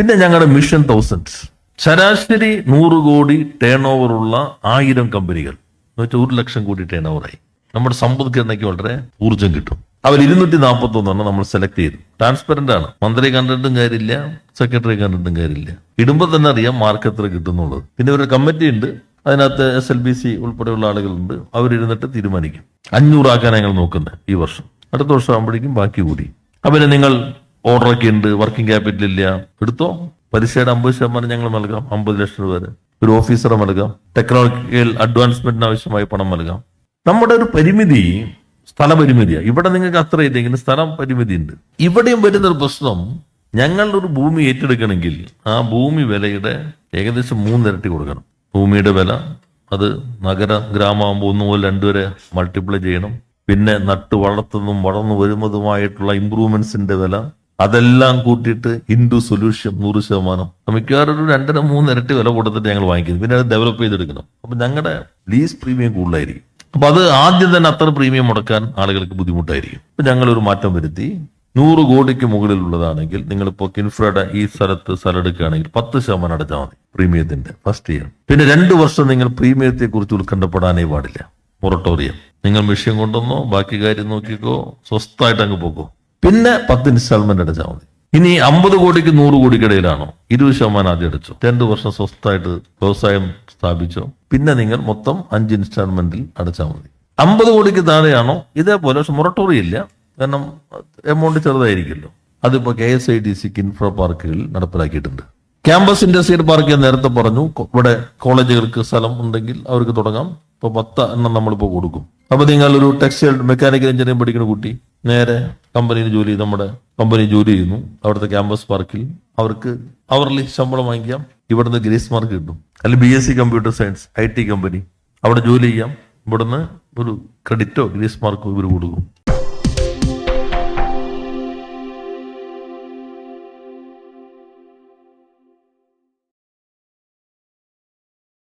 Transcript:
പിന്നെ ഞങ്ങളുടെ mission thousand. ശരാശരി നൂറ് കോടി ടേൺ ഓവർ ഉള്ള ആയിരം കമ്പനികൾ. എന്ന് വെച്ചാൽ ഒരു ലക്ഷം കോടി ടേൺ ഓവറായി നമ്മുടെ സമ്പദ്ഘടനയ്ക്ക് വളരെ ഊർജം കിട്ടും. അവർ ഇരുന്നൂറ്റി നാൽപ്പത്തി ഒന്നെണ്ണം നമ്മൾ സെലക്ട് ചെയ്തു. ട്രാൻസ്പെറന്റ് ആണ്. മന്ത്രി കണ്ടിട്ടും കാര്യമില്ല സെക്രട്ടറി കണ്ടിട്ടും കാര്യമില്ല. ഇടുമ്പോൾ തന്നെ അറിയാം മാർക്ക് എത്ര കിട്ടുന്നുള്ളത്. പിന്നെ ഒരു കമ്മിറ്റി ഉണ്ട്. അതിനകത്ത് എസ് എൽ ബി സി ഉൾപ്പെടെയുള്ള ആളുകളുണ്ട്. അവരിരുന്നിട്ട് തീരുമാനിക്കും. അഞ്ഞൂറാക്കാൻ ഞങ്ങൾ നോക്കുന്നത് ഈ വർഷം. അടുത്ത വർഷം ആകുമ്പോഴേക്കും ബാക്കി കൂടി. അപ്പൊ നിങ്ങൾ ഓർഡറൊക്കെ ഉണ്ട് വർക്കിംഗ് ക്യാപിറ്റൽ ഇല്ല. എടുത്തോ? പലിശയുടെ അമ്പത് ശതമാനം ഞങ്ങൾ നൽകാം അമ്പത് ലക്ഷം രൂപ വരെ. ഒരു ഓഫീസറെ നൽകാം ടെക്നോളജിക്കൽ അഡ്വാൻസ്മെന്റിന് ആവശ്യമായി പണം നൽകാം. നമ്മുടെ ഒരു പരിമിതി സ്ഥല പരിമിതിയാണ് ഇവിടെ നിങ്ങൾക്ക് അത്ര ഇല്ലെങ്കിലും സ്ഥലം പരിമിതി ഉണ്ട്. ഇവിടെയും വരുന്ന ഒരു പ്രശ്നം ഞങ്ങളുടെ ഒരു ഭൂമി ഏറ്റെടുക്കണമെങ്കിൽ ആ ഭൂമി വിലയുടെ ഏകദേശം മൂന്നിരട്ടി കൊടുക്കണം. ഭൂമിയുടെ വില അത് നഗര ഗ്രാമമാകുമ്പോൾ ഒന്ന് മുതൽ രണ്ട് വരെ മൾട്ടിപ്ലൈ ചെയ്യണം. പിന്നെ നട്ട് വളർത്തുന്നതും വളർന്നു വരുന്നതുമായിട്ടുള്ള ഇമ്പ്രൂവ്മെന്റ്സിന്റെ വില അതെല്ലാം കൂട്ടിയിട്ട് ഹിന്ദു സൊല്യൂഷൻ നൂറ് ശതമാനം. മിക്കവാറും ഒരു രണ്ടര മൂന്നിരട്ടി വില കൊടുത്തിട്ട് ഞങ്ങൾ വാങ്ങിക്കുന്നു. പിന്നെ അത് ഡെവലപ്പ് ചെയ്തെടുക്കണം. അപ്പൊ ഞങ്ങളുടെ ലീസ് പ്രീമിയം കൂടുതലായിരിക്കും. അപ്പൊ അത് ആദ്യം തന്നെ അത്ര പ്രീമിയം മുടക്കാൻ ആളുകൾക്ക് ബുദ്ധിമുട്ടായിരിക്കും. അപ്പൊ ഞങ്ങൾ ഒരു മാറ്റം വരുത്തി. നൂറ് കോടിക്ക് മുകളിലുള്ളതാണെങ്കിൽ നിങ്ങളിപ്പോ കിൻഫ്രയുടെ ഈ സ്ഥലത്ത് സ്ഥലം എടുക്കുകയാണെങ്കിൽ പത്ത് ശതമാനം അടച്ചാൽ മതി പ്രീമിയത്തിന്റെ ഫസ്റ്റ് ഇയർ പിന്നെ രണ്ട് വർഷം നിങ്ങൾ പ്രീമിയത്തെ കുറിച്ച് ഉത്കണ്ഠപ്പെടാനേ പാടില്ല. മൊറട്ടോറിയം നിങ്ങൾ മെഷീൻ കൊണ്ടുവന്നോ ബാക്കി കാര്യം നോക്കിക്കോ സ്വസ്ഥമായിട്ട് അങ്ങ് പോക്കോ. പിന്നെ പത്ത് ഇൻസ്റ്റാൾമെന്റ് അടച്ചാൽ മതി. ഇനി അമ്പത് കോടിക്ക് നൂറ് കോടിക്കിടയിലാണോ? ഇരുപത് ശതമാനം ആദ്യം അടച്ചോ രണ്ടു വർഷം സ്വസ്ഥമായിട്ട് വ്യവസായം സ്ഥാപിച്ചോ? പിന്നെ നിങ്ങൾ മൊത്തം അഞ്ച് ഇൻസ്റ്റാൾമെന്റിൽ അടച്ചാൽ മതി. അമ്പത് കോടിക്ക് താഴെയാണോ? ഇതേപോലെ പക്ഷെ മൊറട്ടോറിയം ഇല്ല. കാരണം എമൗണ്ട് ചെറുതായിരിക്കുമല്ലോ. അതിപ്പോ കെ എസ് ഐ ഡി സിക്ക് ഇൻഫ്രാ പാർക്കുകളിൽ നടപ്പിലാക്കിയിട്ടുണ്ട്. ക്യാമ്പസ് ഇൻഡസ്ട്രിയൽ പാർക്ക് നേരത്തെ പറഞ്ഞു. ഇവിടെ കോളേജുകൾക്ക് സ്ഥലം ഉണ്ടെങ്കിൽ അവർക്ക് തുടങ്ങാം. ഇപ്പൊ പത്ത് എണ്ണം നമ്മളിപ്പോ കൊടുക്കും. അപ്പൊ നിങ്ങൾ ഒരു ടെക്സ്റ്റൈൽ മെക്കാനിക്കൽ എഞ്ചിനീയറിംഗ് പഠിക്കുന്ന കുട്ടി നേരെ കമ്പനിയിൽ ജോലി ചെയ്ത് നമ്മുടെ കമ്പനി ജോലി ചെയ്യുന്നു. അവിടുത്തെ ക്യാമ്പസ് പാർക്കിൽ അവർക്ക് അവർലി ശമ്പളം വാങ്ങിക്കാം. ഇവിടുന്ന് ഗ്രേസ് മാർക്ക് കിട്ടും. അല്ലെങ്കിൽ B S C computer science I T company അവിടെ ജോലി ചെയ്യാം. ഇവിടുന്ന് ഒരു ക്രെഡിറ്റോ ഗ്രേസ് മാർക്കോ ഇവർ കൊടുക്കും.